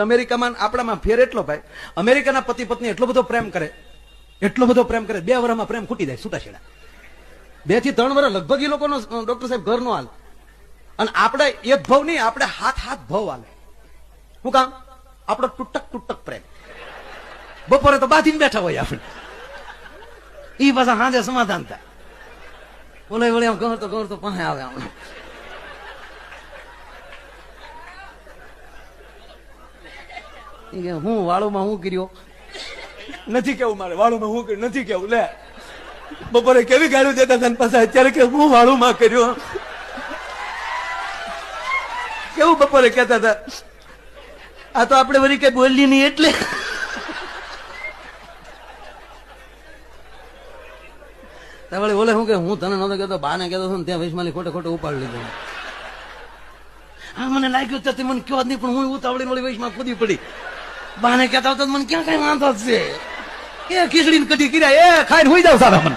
અમેરિકામાં આપણામાં ફેર એટલો ભાઈ. અમેરિકાના પતિ પત્ની એટલો બધો પ્રેમ કરે, એટલો બધો પ્રેમ કરે, બે વર્ષમાં પ્રેમ ખૂટી જાય છૂટાછેડા બેથી ત્રણ વર્ષ લગભગ એ લોકોનો ડોક્ટર સાહેબ ઘરનો હાલ. અને આપણે એક ભાવ નહીં, આપણે હાથ હાથ ભાવ હાલે. શું કામ? આપણો તૂટક તૂટક પ્રેમ. બપોરે તો બાંધીને બેઠા હોય આપણે. એ પાછા હાજે સમાધાન થાય. બોલે બોલે આમ તો ઘર તો પાસે આવે આમ ઈ કે હું વાળુમાં હું કર્યો? નથી કેવું મારે વાળુમાં હું કર્યું? નથી કેવું લે. બપોરે કેવી ગાળું દેતા હતા પાસે અત્યારે કે હું વાળુમાં કર્યો? કેવું બપોરે કહેતા હતા? આ તો આપણે વળી કઈ બોલી નહીં એટલે. વળી બોલે શું કે હું તને નતો કહેતો બાને કહેતો હતો ને ત્યાં વૈશમાલી ખોટે ખોટે ઉપાડી લીધો. હા મને લાગ્યું તો મને કયો જ નહીં પણ હું ઉતાવળી વળી વૈશમાં કૂદી પડી. બાને કહેતા મને ક્યાં કઈ વાંધો છે? એ ખીચડી કઢી કર્યા, એ ખાઈને હોઈ જાવ સારા મને.